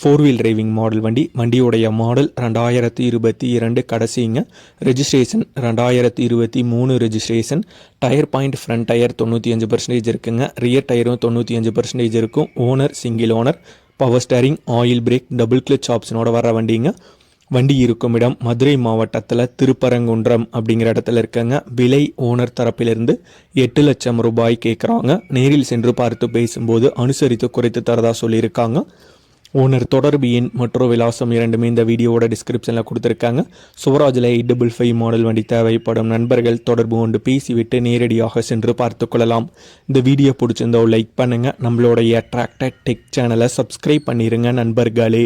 Four wheel driving model வண்டி. வண்டியுடைய model ரெண்டாயிரத்தி இருபத்தி இரண்டு கடைசிங்க. ரெஜிஸ்ட்ரேஷன் ரெண்டாயிரத்தி இருபத்தி மூணு registration tyre point front tyre தொண்ணூற்றி அஞ்சு பர்சன்டேஜ் இருக்குங்க. ரியர் டயரும் தொண்ணூற்றி அஞ்சு பர்சன்டேஜ் இருக்கும். Owner single owner power steering oil brake double clutch ஆப்ஷனோட வர வண்டிங்க. வண்டி இருக்கும் இடம் மதுரை மாவட்டத்தில் திருப்பரங்குன்றம் அப்படிங்கிற இடத்துல இருக்கங்க. விலை ஓனர் தரப்பிலிருந்து எட்டு லட்சம் ரூபாய் கேட்குறாங்க நேரில் சென்று பார்த்து பேசும்போது அனுசரித்து குறைத்து தரதா சொல்லியிருக்காங்க. ஓனர் தொடர்பு எண் மற்றும் விலாசம் இரண்டுமே இந்த வீடியோவோட டிஸ்கிரிப்ஷனில் கொடுத்துருக்காங்க. சுவராஜில் எயிட் டபுள் ஃபைவ் மாடல் வண்டி தேவைப்படும் நண்பர்கள் தொடர்பு கொண்டு பேசிவிட்டு நேரடியாக சென்று பார்த்து கொள்ளலாம். இந்த வீடியோ பிடிச்சிருந்தோ லைக் பண்ணுங்கள் நம்மளுடைய அட்ராக்டட் டெக் சேனலை சப்ஸ்கிரைப் பண்ணிடுங்க நண்பர்களே.